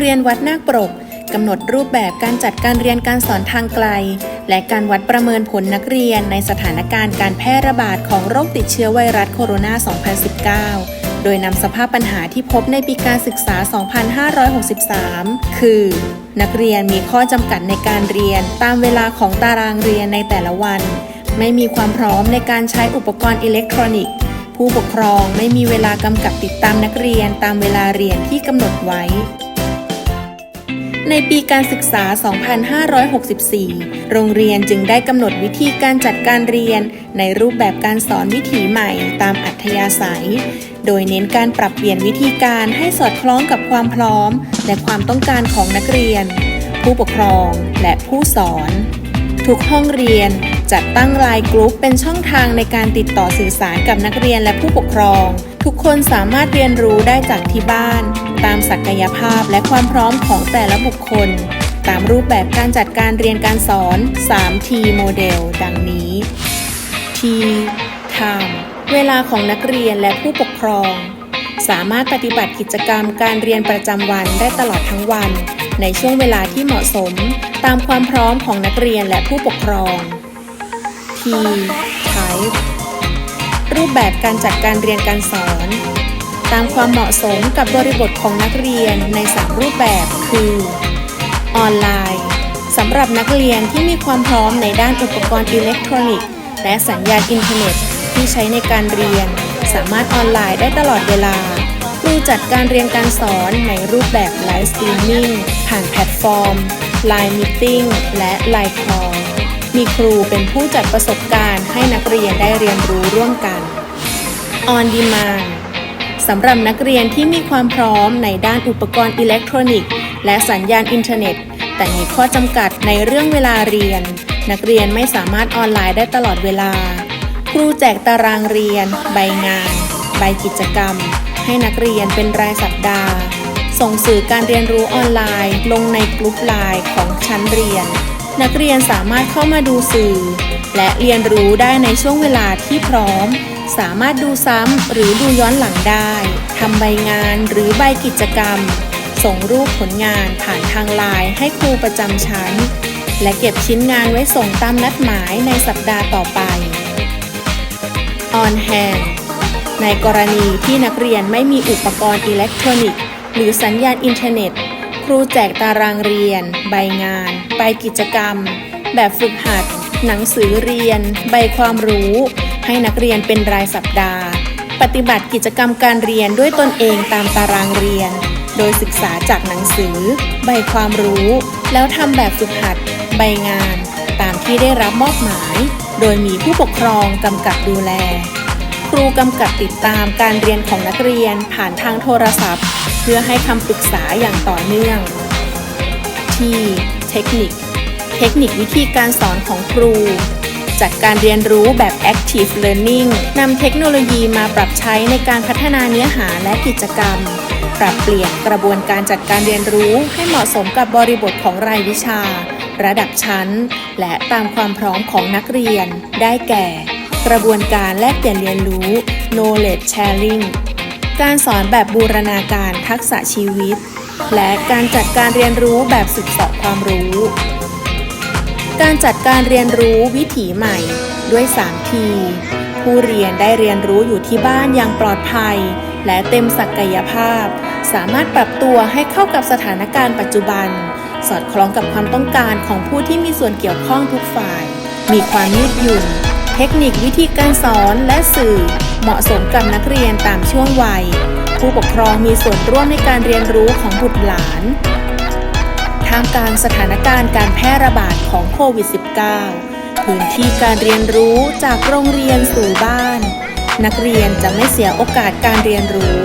เรียนวัดนาคปรกกำหนดรูปแบบการจัดการเรียนการสอนทางไกล และการวัดประเมินผลนักเรียนในสถานการณ์การแพร่ระบาดของโรคติดเชื้อไวรัสโคโรนา 2019 โดยนำสภาพปัญหาที่พบในปีการศึกษา 2563 คือ นักเรียนมีข้อจำกัดในการเรียนตามเวลาของตารางเรียนในแต่ละวัน ไม่มีความพร้อมในการใช้อุปกรณ์อิเล็กทรอนิกส์ ผู้ปกครองไม่มีเวลากำกับติดตามนักเรียนตามเวลาเรียนที่กำหนดไว้ ในปีการศึกษา 2564 โรงเรียนจึงได้กำหนดวิธีการจัดการเรียน ในรูปแบบการสอนวิถีใหม่ตามอัธยาศัย โดยเน้นการปรับเปลี่ยนวิธีการให้สอดคล้องกับความพร้อม และความต้องการของนักเรียน ผู้ปกครองและผู้สอน ทุกห้องเรียนจัดตั้งไลน์กรุ๊ปเป็นช่องทางในการติดต่อสื่อสารกับนักเรียนและผู้ปกครอง ทุกคนสามารถเรียนรู้ได้จากที่บ้าน ตามศักยภาพและความพร้อมของแต่ละบุคคล ตามรูปแบบการจัดการเรียนการสอน 3T โมเดล ดังนี้ T Time เวลาของนักเรียนและผู้ปกครอง สามารถปฏิบัติกิจกรรมการเรียนประจำวันได้ตลอดทั้งวัน ในช่วงเวลาที่เหมาะสม ตามความพร้อมของนักเรียนและผู้ปกครอง T Type รูปแบบการจัดการเรียนการสอน ตามความเหมาะสมกับบริบทของนักเรียนใน 3 รูปแบบคือ ออนไลน์สำหรับนักเรียนที่มีความพร้อมในด้านอุปกรณ์อิเล็กทรอนิกส์ และสัญญาณอินเทอร์เน็ต ที่ใช้ในการเรียน สามารถออนไลน์ได้ตลอดเวลาครูจัดการเรียนการสอนในรูปแบบไลฟ์สตรีมมิ่งผ่านแพลตฟอร์ม Line Meeting และ Line Call มีครูเป็นผู้จัดประสบการณ์ให้นักเรียนได้เรียนรู้ร่วมกัน On Demand สำหรับนักเรียนที่มีความพร้อมในด้านอุปกรณ์อิเล็กทรอนิกส์ และสัญญาณอินเทอร์เน็ต แต่มีข้อจำกัดในเรื่องเวลาเรียน นักเรียนไม่สามารถออนไลน์ได้ตลอดเวลา ครูแจกตารางเรียน ใบงาน ใบกิจกรรม ให้นักเรียนเป็นรายสัปดาห์ ส่งสื่อการเรียนรู้ออนไลน์ ลงในกลุ่มไลน์ของชั้นเรียน นักเรียนสามารถเข้ามาดูสื่อ และเรียนรู้ได้ในช่วงเวลาที่พร้อม สามารถดูซ้ำหรือดูย้อนหลังได้ทำใบงานหรือใบกิจกรรม ส่งรูปผลงานผ่านทางไลน์ให้ครูประจำชั้น และเก็บชิ้นงานไว้ส่งตามนัดหมายในสัปดาห์ต่อไป On hand ในกรณีที่นักเรียนไม่มีอุปกรณ์อิเล็กทรอนิกส์ หรือสัญญาณอินเทอร์เน็ต รูแจกตารางเรียน ใบงาน ใบกิจกรรม แบบฝึกหัด หนังสือเรียน ใบความรู้ ให้นักเรียนเป็นรายสัปดาห์ ปฏิบัติกิจกรรมการเรียนด้วยตนเองตามตารางเรียน โดยศึกษาจากหนังสือ ใบความรู้ แล้วทำแบบฝึกหัด ใบงาน ตามที่ได้รับมอบหมาย โดยมีผู้ปกครองกำกับดูแล ครูกำกับติดตามการเรียนของนักเรียนผ่านทางโทรศัพท์ เพื่อให้คำปรึกษาอย่างต่อเนื่อง ที่เทคนิค เทคนิควิธีการสอนของครูจัดการเรียนรู้แบบ active learning นำเทคโนโลยีมาปรับใช้ในการพัฒนาเนื้อหาและกิจกรรม ปรับเปลี่ยนกระบวนการจัดการเรียนรู้ให้เหมาะสมกับบริบทของรายวิชา ระดับชั้น และตามความพร้อมของนักเรียน ได้แก่ กระบวนการแลกเปลี่ยนเรียนรู้ knowledge sharing การสอนแบบบูรณาการทักษะชีวิต และการจัดการเรียนรู้แบบศึกษาความรู้ การจัดการเรียนรู้วิถีใหม่ด้วย3ทีผู้เรียนได้เรียนรู้อยู่ที่บ้านอย่างปลอดภัย และเต็มศักยภาพ สามารถปรับตัวให้เข้ากับสถานการณ์ปัจจุบัน สอดคล้องกับความต้องการของผู้ที่มีส่วนเกี่ยวข้องทุกฝ่าย มีความยืดหยุ่น เทคนิควิธีการสอนและสื่อเหมาะสมกับนักเรียนตามช่วงวัย ผู้ปกครองมีส่วนร่วมในการเรียนรู้ของบุตรหลานท่ามกลางสถานการณ์การแพร่ระบาดของโควิด -19 พื้นที่การเรียนรู้จากโรงเรียนสู่บ้าน นักเรียนจะไม่เสียโอกาสการเรียนรู้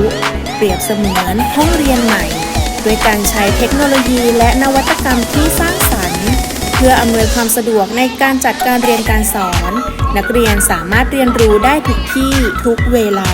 เปรียบเสมือนห้องเรียนใหม่ ด้วยการใช้เทคโนโลยีและนวัตกรรมที่สร้างสรรค์ เพื่ออำนวยความสะดวกในการจัดการเรียนการสอน นักเรียนสามารถเรียนรู้ได้ทุกที่ทุกเวลา